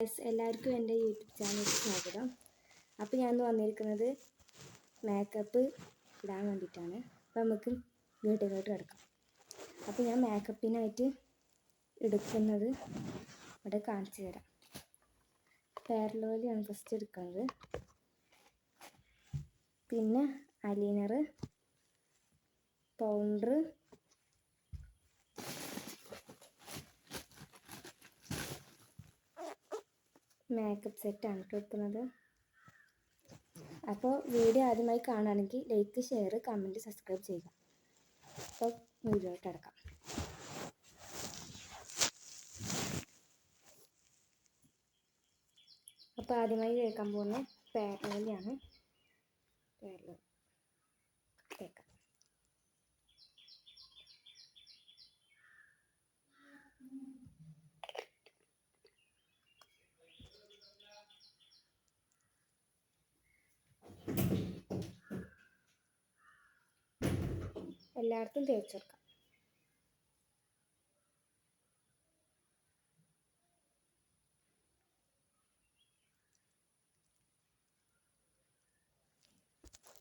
Guys എല്ലാവർക്കും എന്റെ YouTube ചാനലിൽ സ്വാഗതം. അപ്പോൾ ഞാൻ വന്നിരിക്കുന്നത് മേക്കപ്പ് ഇടാൻ വേണ്ടിയിട്ടാണ്. അപ്പോൾ നമുക്ക് വീട്ടിലോട്ട് കിടക്കാം. അപ്പോൾ ഞാൻ മേക്കപ്പിനായിട്ട് എടുക്കുന്നത് ഇവിടെ കാണിച്ചു തരാം. പേരലോലിയാണ് ഫസ്റ്റ് എടുക്കുന്നത്. പിന്നെ അലീനർ പൗഡർ മേക്കപ്പ് സെറ്റാണ് എടുക്കുന്നത് അപ്പോൾ വീഡിയോ ആദ്യമായി കാണുകയാണെങ്കിൽ ലൈക്ക് ഷെയർ കമന്റ് സബ്സ്ക്രൈബ് ചെയ്യുക. അപ്പോൾ വീഡിയോയിട്ട് അടക്കാം അപ്പോൾ ആദ്യമായി കേൾക്കാൻ പോകുന്നത് പേരലിയാണ് പേരലോ എല്ലായിടത്തും തേച്ച് കൊടുക്കാം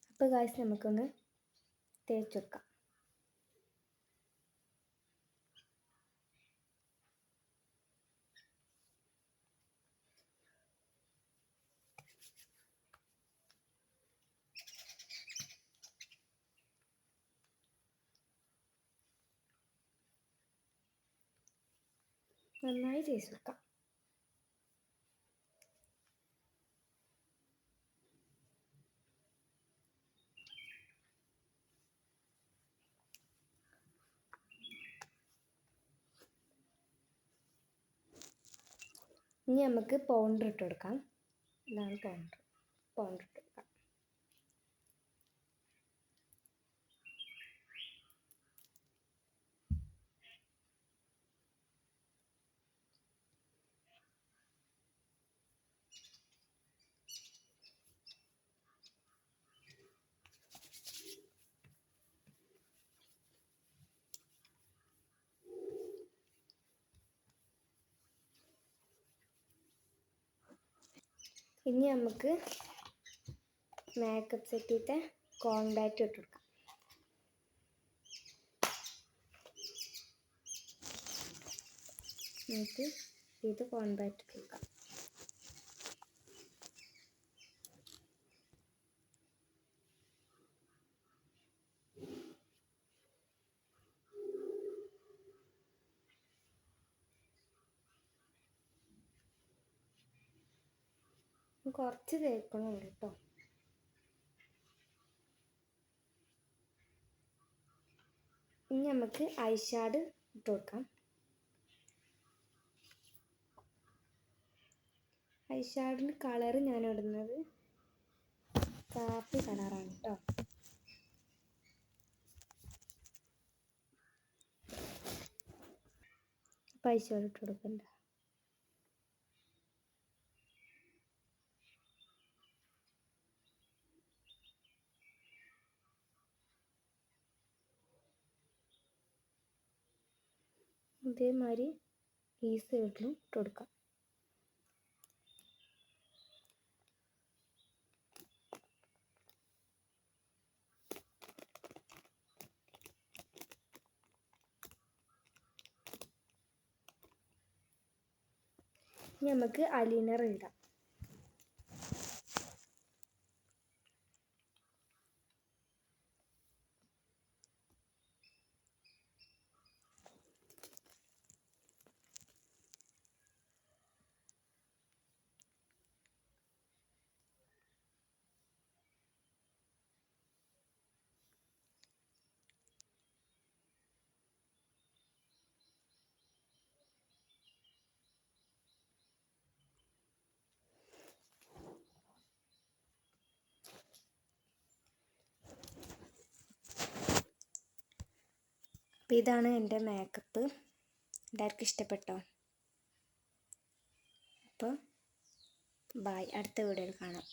അപ്പോൾ കാശ് നമുക്കൊന്ന് തേച്ച് കൊടുക്കാം നന്നായി തേച്ച് കൊടുക്കാം ഇനി നമുക്ക് പൗണ്ടർ ഇട്ട് കൊടുക്കാം. ഇതാണ് പൗണ്ടർ പൗണ്ടർ ഇട്ട് കൊടുക്കാം. ഇനി നമുക്ക് മേക്കപ്പ് സെറ്റിത്തെ കോൺടാക്റ്റ് ഇട്ട് കൊടുക്കാം. എന്നിട്ട് ഇത് ഇട്ട് കൊടുക്കാം. കുറച്ച് തേക്കണുള്ളൂ കേട്ടോ ഇനി നമുക്ക് ഐഷാഡ് ഇട്ട് കൊടുക്കാം. ഐഷാഡിന് കളറ് ഞാൻ ഇടുന്നത് കാപ്പി കളറാണ് കേട്ടോ അപ്പം ഐഷാഡ് ഇട്ട് കൊടുക്കണ്ട. ഇതേമാതിരി ഈ സൈഡിലും ഇട്ട് കൊടുക്കാം. നമുക്ക് അലീനർ ഇടാം. അപ്പോൾ ഇതാണ് എന്റെ മേക്കപ്പ് എല്ലാവർക്കും ഇഷ്ടപ്പെട്ടോ? അപ്പോൾ ബായ് അടുത്ത വീഡിയോയിൽ കാണാം.